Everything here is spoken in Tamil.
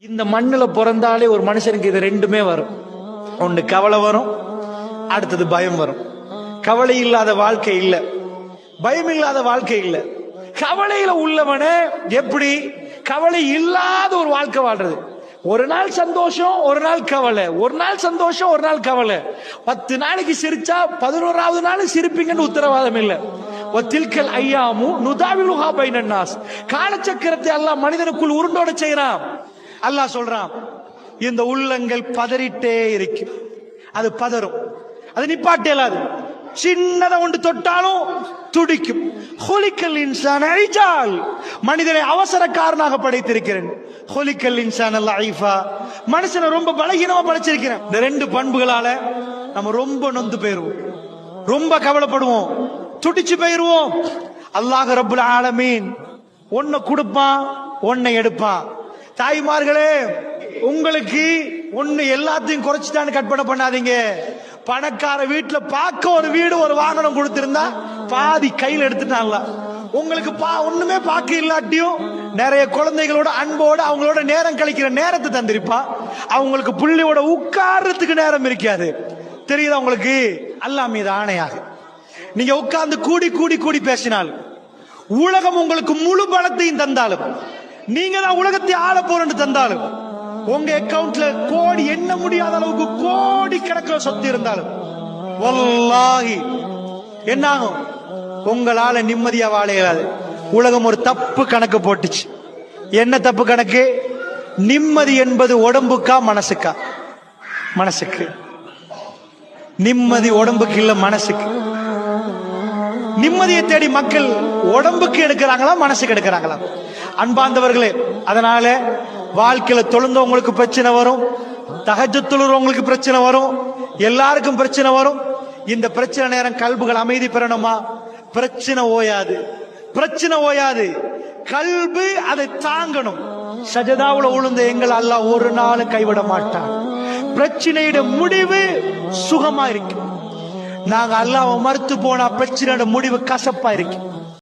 இந்த மண்ணுல பிறந்தாலே ஒரு மனுஷனுக்கு இது ரெண்டுமே வரும். ஒண்ணு கவலை வரும் அடுத்தது பயம் வரும். கவலை இல்லாத வாழ்க்கை இல்ல. பயம் இல்லாத வாழ்க்கை இல்ல. கவலையில உள்ளவனே எப்படி? கவலை இல்லாத ஒரு வாழ்க்கை வாழ்றது. ஒரு நாள் சந்தோஷம் ஒரு நாள் கவலை. ஒரு நாள் சந்தோஷம் ஒரு நாள் கவலை. பத்து நாளைக்கு சிரிச்சா பதினோராவது நாள் சிரிப்பீங்கன்னு உத்தரவாதம் இல்ல. ஒத்தில்கல் ஐயாமு நுதாவிலுஹா பைனன்னாஸ். காலச்சக்கரத்தை எல்லாம் மனிதனுக்குள் உருண்டோட செய்யறான் அல்லாஹ் சொல்றான் இந்த உள்ளங்கள் பதறிட்டே இருக்கு அது பதறும். அது நிப்பாட்டே இல்லாது. சின்னதை ஒன்று தொட்டாலும் துடிக்கும். ஹொலிக்கல் இன்சான் அழிச்சால் மனிதனை அவசரக்காரனாக படைத்திருக்கிறேன். ஹோலிக்கல் இன்சான் அல்ல ஐஃபா மனுஷனை ரொம்ப பலகீனமா படைச்சிருக்கிறேன். இந்த ரெண்டு பண்புகளால நம்ம ரொம்ப நொந்து போயிருவோம். ரொம்ப கவலைப்படுவோம். துடிச்சு போயிருவோம். அல்லாஹ் ரபுல் ஆலமீன். ஒன்ன கொடுப்பான் ஒன்னை எடுப்பான். தாய்மார்களே உங்களுக்கு ஒண்ணு எல்லாத்தையும் குறைச்சிட்டான்னு கற்பனை பண்ணாதீங்க. பணக்கார வீட்டுல பார்க்க ஒரு வீடு ஒரு வாகனம் கொடுத்திருந்தா பாதி கையில் எடுத்துட்டாங்களா? உங்களுக்கு பா ஒண்ணுமே பார்க்க இல்லாட்டியும் நிறைய குழந்தைகளோட அன்போட அவங்களோட நேரம் கழிக்கிற நேரத்தை தந்திருப்பா. அவங்களுக்கு புள்ளியோட உட்கார்றதுக்கு நேரம் இருக்காது. தெரியுதா உங்களுக்கு? அல்லாம மீது ஆணையாக நீங்க உட்கார்ந்து கூடி கூடி கூடி பேசினால் உலகம் உங்களுக்கு முழு பலத்தையும் தந்தாலும் நீங்க தான் உலகத்தை ஆள போறேன்னு தந்தாலும் உங்க அக்கவுண்ட்ல கோடி எண்ண முடியாத அளவுக்கு கோடி கணக்கில் சொத்து இருந்தாலும் வல்லாஹி என்ன ஆகும் உங்களால நிம்மதியா வாழ இயலாது. உலகம் ஒரு தப்பு கணக்கு போட்டுச்சு. என்ன தப்பு கணக்கு? நிம்மதி என்பது உடம்புக்கா மனசுக்கா? மனசுக்கு. நிம்மதி உடம்புக்கு இல்ல மனசுக்கு. நிம்மதியை தேடி மக்கள் உடம்புக்கு எடுக்கிறாங்களா மனசுக்கு எடுக்கிறாங்களா? அன்பாந்தவர்களே அதனால வாழ்க்கையில தொழுந்தவங்களுக்கு பிரச்சனை வரும் தகஜ தொழுறவங்களுக்கு பிரச்சனை வரும் எல்லாருக்கும் பிரச்சனை வரும். இந்த பிரச்சனை நேரம் கல்புகள் அமைதி பெறணுமா? பிரச்சனை ஓயாது. பிரச்சனை ஓயாது. கல்பு அதை தாங்கணும். சஜதாவுல உளுந்த எங்கள் அல்லாஹ் ஒரு நாளும் கைவிட மாட்டான். பிரச்சனையோட முடிவு சுகமா இருக்கும் நாங்க அல்லாஹ் மறுத்து போனா பிரச்சனையோட முடிவு கசப்பா இருக்கு.